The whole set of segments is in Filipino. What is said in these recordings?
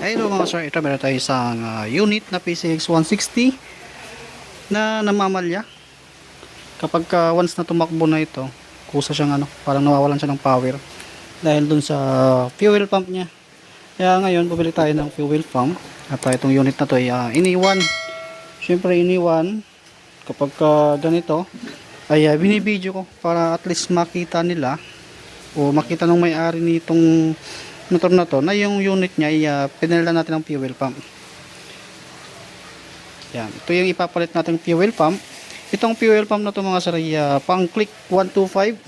Ayun mga sir, ito meron tayo isang ah, unit na PCX 160 na namamalya. Kapag ka once na tumakbo na ito, kusa siyang ano, parang nawawalan siya ng power dahil dun sa fuel pump niya. Kaya ngayon, bumili tayo ng fuel pump at ah, itong unit na to ay ah, iniwan. Siyempre iniwan kapag ka ganito ay uh, binibideo ko para at least makita nila o makita ng may-ari nitong motor na to na yung unit niya ay uh, pinalitan natin ng fuel pump. Yan. Ito yung ipapalit natin fuel pump. Itong fuel pump na to mga sir uh, pang click 125.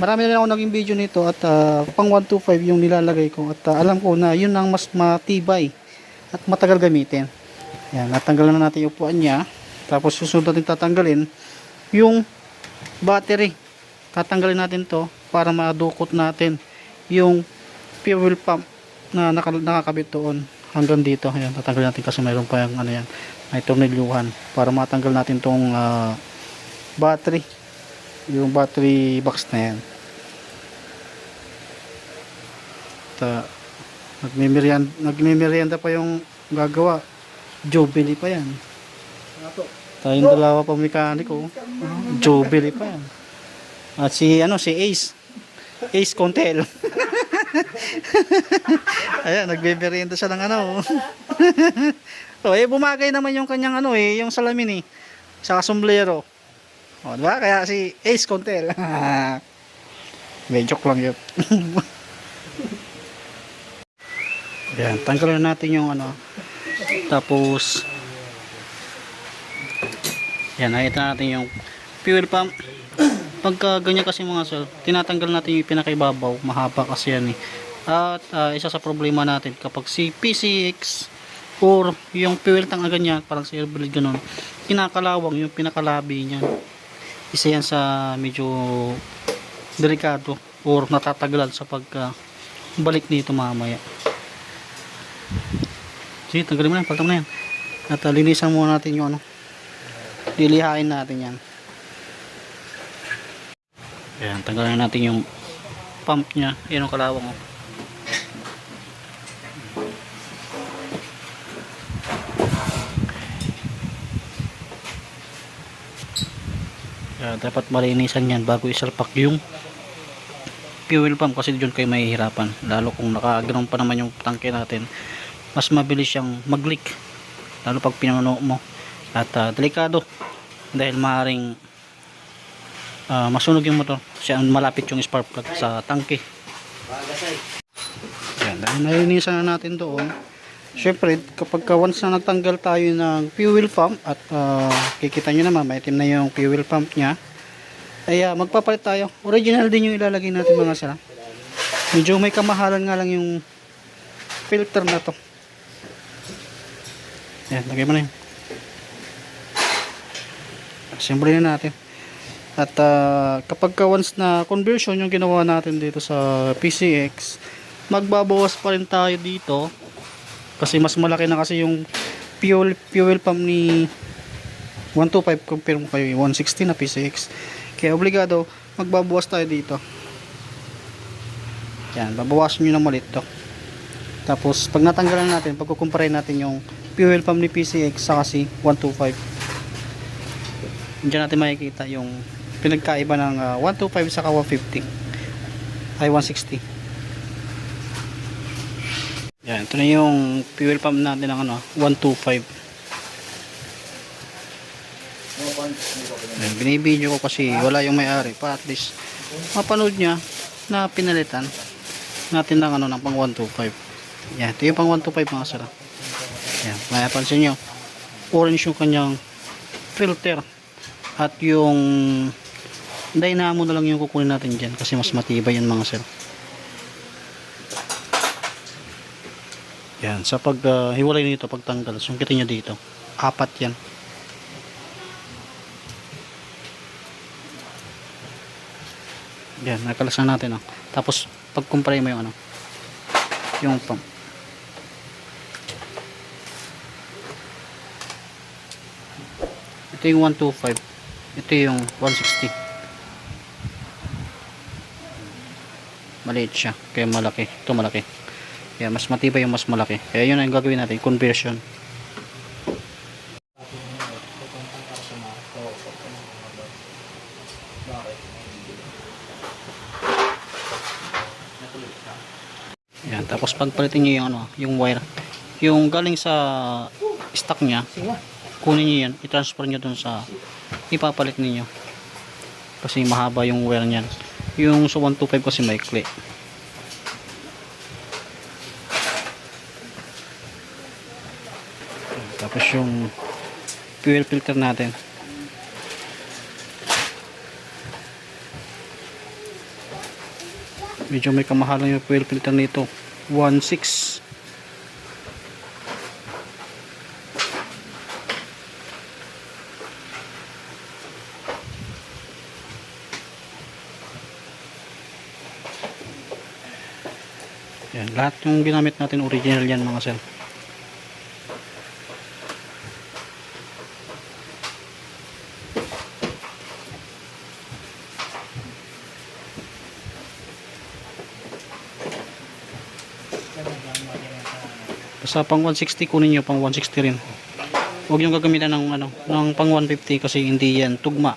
Marami na ako naging video nito at uh, pang 125 yung nilalagay ko at uh, alam ko na yun ang mas matibay at matagal gamitin. Yan, natanggalan na natin yung upuan niya. Tapos susunod natin tatanggalin yung battery. Tatanggalin natin to para madukot natin yung fuel pump na naka, nakakabit doon hanggang dito. Ayan, tatanggalin natin kasi mayroon pa yung ano yan, may tornilyuhan para matanggal natin tong ah, battery. Yung battery box na yan. Ta nagmimerienda, nagmimerienda pa yung gagawa. Jubilee pa yan. Tayong dalawa pa mekaniko. Jubilee pa yan. At si ano si Ace. Ace Contel. Ayan, nagbe-merienda siya ng ano. so, eh bumagay naman yung kanyang ano eh, yung salamin eh. Sa sombrero. O, di ba? Kaya si Ace Contel. May joke lang yun. Ayan, tanggalin natin yung ano. Tapos, yan, nakita natin yung fuel pump. Pagka ganyan kasi mga sir, tinatanggal natin yung pinakaibabaw, mahaba kasi yan eh. At ah, isa sa problema natin, kapag si PCX or yung fuel tank na ganyan, parang si airblade ganun, kinakalawang yung pinakalabi niya. Isa yan sa medyo delikado or natatagalan sa pagka balik nito mamaya. Sige, tanggalin mo na, paltang na yan. At ah, linisan muna natin yung ano, lilihain natin yan. Ayan, tanggalin natin yung pump niya. Yan ang kalawang. Oh. Kaya dapat malinisan yan bago isalpak yung fuel pump kasi dyan kayo mahihirapan. Lalo kung nakaganon pa naman yung tangke natin, mas mabilis siyang mag-leak. Lalo pag pinano mo. At ah, delikado dahil maaaring ah, masunog yung motor kasi malapit yung spark plug sa tangke. Yan dahil nalinisan na natin doon syempre kapag ka once na nagtanggal tayo ng fuel pump at ah, kikita nyo naman maitim na yung fuel pump nya ay ah, magpapalit tayo. Original din yung ilalagay natin mga sila medyo may kamahalan nga lang yung filter na to. Yan lagay mo na yun. Assembly na natin at ah, kapag ka once na conversion yung ginawa natin dito sa PCX magbabawas pa rin tayo dito. Kasi mas malaki na kasi yung fuel, fuel pump ni 125 compare mo kayo yung 160 na PCX kaya obligado magbabawas tayo dito. Yan babawasan nyo na malit to. Tapos pag natanggalan natin pagkukumpare natin yung fuel pump ni PCX sa kasi 125 Diyan natin makikita yung pinagkaiba ng ah, 125 sa 150 ay 160 yan ito na yung fuel pump natin ng ano 125 yan, ko kasi wala yung may-ari pa at least mapanood niya na pinalitan natin ng ano ng pang 125 yan ito yung pang 125 mga sara yan mapapansin nyo orange yung kanyang filter at yung dynamo na lang yung kukunin natin dyan kasi mas matibay yan mga sir. Yan sa pag uh, hiwalay nito pagtanggal sungkitin nyo dito. Apat yan. Yan nakalasan natin oh. tapos pag kumpare mo yung ano yung pump. Ito yung 125 ito yung 160 maliit siya kaya malaki ito malaki Kaya mas matibay yung mas malaki. Kaya yun ang gagawin natin, conversion. Yan, tapos pagpalitin niyo yung ano, yung wire. Yung galing sa stock niya, kunin niyo yan, i-transfer niyo dun sa ipapalit ninyo. Kasi mahaba yung wire niyan. Yung sa 125 kasi maikli. Tapos yung fuel filter natin. Medyo may kamahalan yung fuel filter nito. 1.6 Yan, lahat yung ginamit natin original yan mga sir. Basta pang 160 kunin nyo pang 160 rin. Huwag nyo gagamitan ng ano, ng pang 150 kasi hindi yan tugma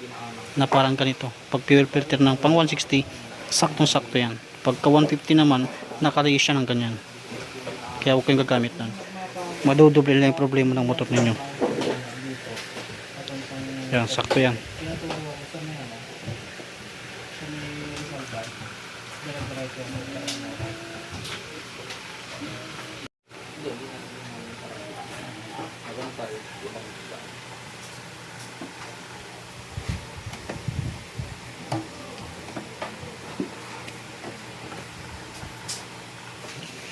na parang ganito. Pag fuel filter ng pang 160, saktong sakto yan. Pagka 150 naman, nakalagay siya ng ganyan. Kaya huwag kayong gagamit nun. Madodoble lang yung problema ng motor ninyo. Yan, sakto yan.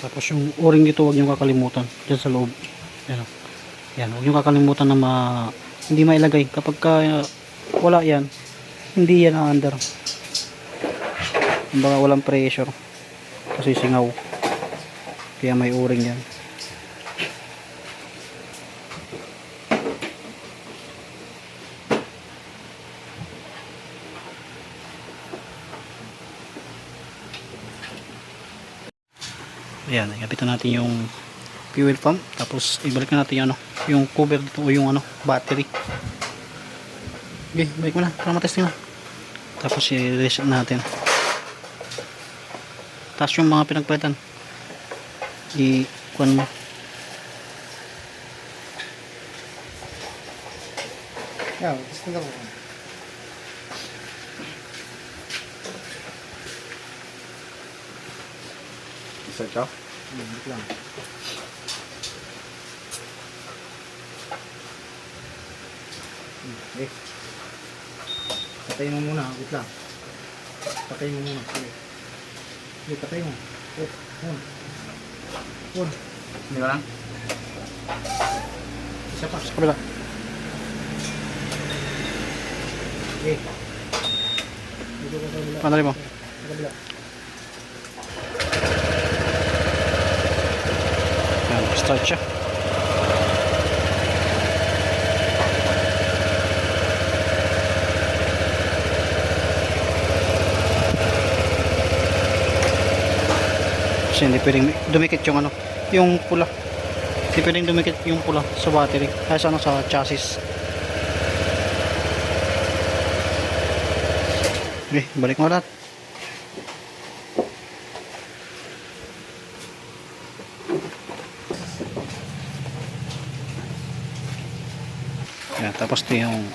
Tapos yung o-ring dito huwag nyo kakalimutan dyan sa loob. Yan. Yan, huwag nyo kakalimutan na ma hindi mailagay. Kapag ka, uh, wala yan, hindi yan under. Kumbaga walang pressure. Kasi singaw. Kaya may o-ring yan. Ayan, igapitan natin yung fuel pump. Tapos ibalik na natin yung ano, yung cover dito o yung ano, battery. Okay, balik mo na para matesting mo. Tapos i-reset natin. Tapos yung mga pinagpalitan. I-kuhan mo. Wat is er dan? Isa ka? Wait lang. Hmm, Eh. Patayin mo muna, wait lang. Patayin mo muna. Sige. Sige, patayin mo. Oh, on. On. Hindi ba lang? Isa pa. Sa kabila. Eh. Dito ka sa kabila. Pandali mo. Sa kabila. Start siya. Kasi hindi pwedeng dumikit yung ano, yung pula. Hindi pwedeng dumikit yung pula sa battery. Kaya sa ano, sa chassis. Okay, balik mo lahat. Tapos ito yung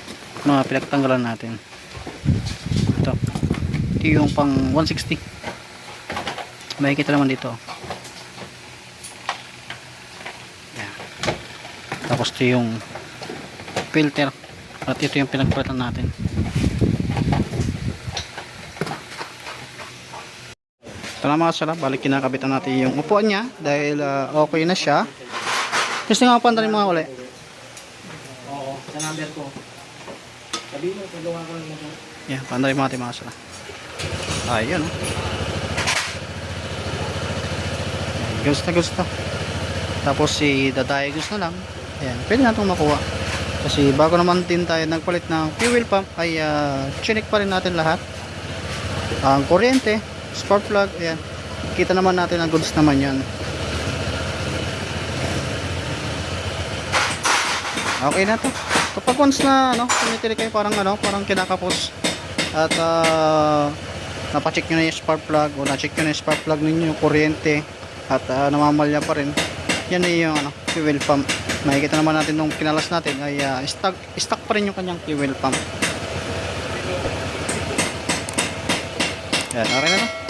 mga pinagtanggalan natin. Ito. Ito yung pang 160. Makikita naman dito. Yan. Tapos ito yung filter. At ito yung pinagpalitan natin. Ito na mga sarap. Balik kinakabitan natin yung upuan niya. Dahil ah, okay na siya. Gusto nga pandarin mga uli sa number ko. Sabi mo, pagawa ko ng motor. Yeah, paano yung mga timasa? Ah, yun. Oh. Gusto na gusto. Tapos si dadayagos na lang. Ayan, pwede na itong makuha. Kasi bago naman din tayo nagpalit ng fuel pump ay uh, chinik pa rin natin lahat. Ang kuryente, spark plug, ayan. Kita naman natin ang goods naman yan. Okay na to. Kapag once na ano, tumitili kayo parang ano, parang kinakapos at ah, napacheck nyo na yung spark plug o na-check nyo na yung spark plug ninyo, yung kuryente at ah, namamalya pa rin. Yan na yung ano, fuel pump. Makikita naman natin nung kinalas natin ay ah, stock, stock pa rin yung kanyang fuel pump. Yan, okay na to.